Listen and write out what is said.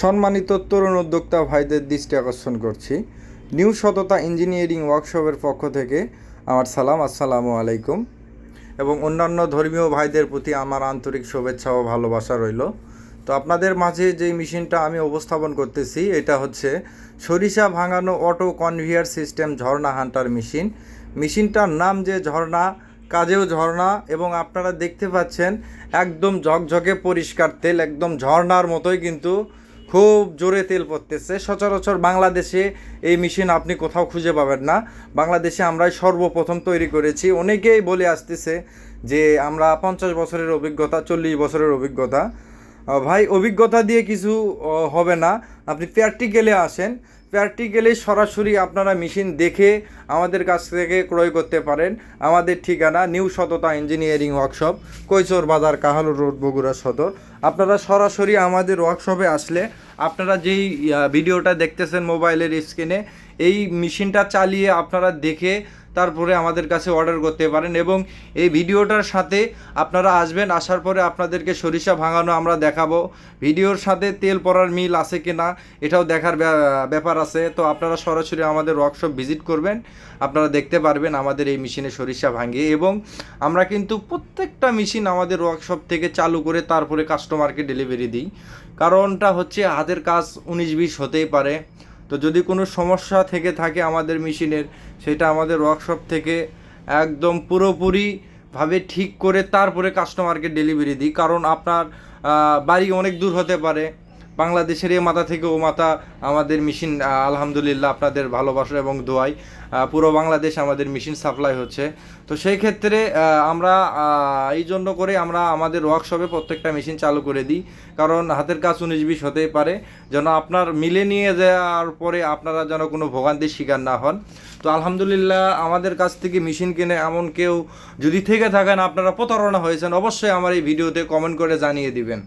সম্মানিত তরুণ উদ্যোক্তা ভাইদের দৃষ্টি আকর্ষণ করছি। নিউ সততা ইঞ্জিনিয়ারিং ওয়ার্কশপের পক্ষ থেকে আমার সালাম, আসসালামু আলাইকুম। এবং অন্যান্য ধর্মীয় ভাইদের প্রতি আমার আন্তরিক শুভেচ্ছা ও ভালোবাসা রইল। তো আপনাদের মাঝে যে মেশিনটা আমি উপস্থাপন করতেছি, এটা হচ্ছে সরিষা ভাঙানো অটো কনভিয়ার সিস্টেম ঝর্ণা হান্টার মেশিন। মেশিনটার নাম যে ঝর্ণা, কাজেও ঝর্ণা এবং আপনারা দেখতে পাচ্ছেন একদম ঝকঝকে পরিষ্কার তেল, একদম ঝর্ণার মতোই কিন্তু খুব জোরে তেল পড়তেছে। সচরাচর বাংলাদেশে এই মেশিন আপনি কোথাও খুঁজে পাবেন না। বাংলাদেশে আমরাই সর্বপ্রথম তৈরি করেছি। অনেকেই বলে আসতেছে যে আমরা পঞ্চাশ বছরের অভিজ্ঞতা, চল্লিশ বছরের অভিজ্ঞতা। ভাই, অভিজ্ঞতা দিয়ে কিছু হবে না। আপনি প্র্যাকটিক্যালে আসেন। প্র্যাকটিক্যালি সরাসরি আপনারা মেশিন দেখে আমাদের কাছ থেকে ক্রয় করতে পারেন। আমাদের ঠিকানা নিউ সততা ইঞ্জিনিয়ারিং ওয়ার্কশপ কৈচর বাজার কাহালুর রোড, বগুড়া সদর। আপনারা সরাসরি আমাদের ওয়ার্কশপে আসলে আপনারা যেই ভিডিওটা দেখতেছেন মোবাইলের স্ক্রিনে, এই মেশিনটা চালিয়ে আপনারা দেখে তারপরে আমাদের কাছে অর্ডার করতে পারেন এবং এই ভিডিওটার সাথে আপনারা আসবেন, আসার পরে আপনাদেরকে সরিষা ভাঙানো আমরা দেখাবো। ভিডিওর সাথে তেল পড়ার মিল আছে কি না এটাও দেখার ব্যা- ব্যাপার আছে। তো আপনারা সরাসরি আমাদের ওয়ার্কশপ ভিজিট করবেন, আপনারা দেখতে পারবেন আমাদের এই মেশিনে সরিষা ভাঙিয়ে এবং আমরা কিন্তু প্রত্যেকটা মেশিন আমাদের ওয়ার্কশপ থেকে চালু করে তারপরে কাস্টমারকে ডেলিভারি দিই। কারণটা হচ্ছে হাতের কাজ উনিশ বিশ হতেই পারে। তো যদি কোনো সমস্যা থেকে থাকে আমাদের মেশিনের, সেটা আমাদের ওয়ার্কশপ থেকে একদম পুরোপুরিভাবে ঠিক করে তারপরে কাস্টমারকে ডেলিভারি দিই। কারণ আপনার বাড়ি অনেক দূর হতে পারে। বাংলাদেশের এ মাথা থেকে ও মাথা আমাদের মেশিন আলহামদুলিল্লাহ আপনাদের ভালোবাসা এবং দোয়াই। পুরো বাংলাদেশ আমাদের মেশিন সাপ্লাই হচ্ছে। তো সেই ক্ষেত্রে আমরা এই জন্য করে আমরা আমাদের ওয়ার্কশপে প্রত্যেকটা মেশিন চালু করে দিই। কারণ হাতের কাজ উনিশ বিশ হতেই পারে। যেন আপনার মিলে নিয়ে যাওয়ার পরে আপনারা যেন কোনো ভোগান্তির শিকার না হন। তো আলহামদুলিল্লাহ আমাদের কাছ থেকে মেশিন কিনে এমন কেউ যদি থেকে থাকেন, আপনারা প্রতারণা হয়েছেন, অবশ্যই আমার এই ভিডিওতে কমেন্ট করে জানিয়ে দিবেন।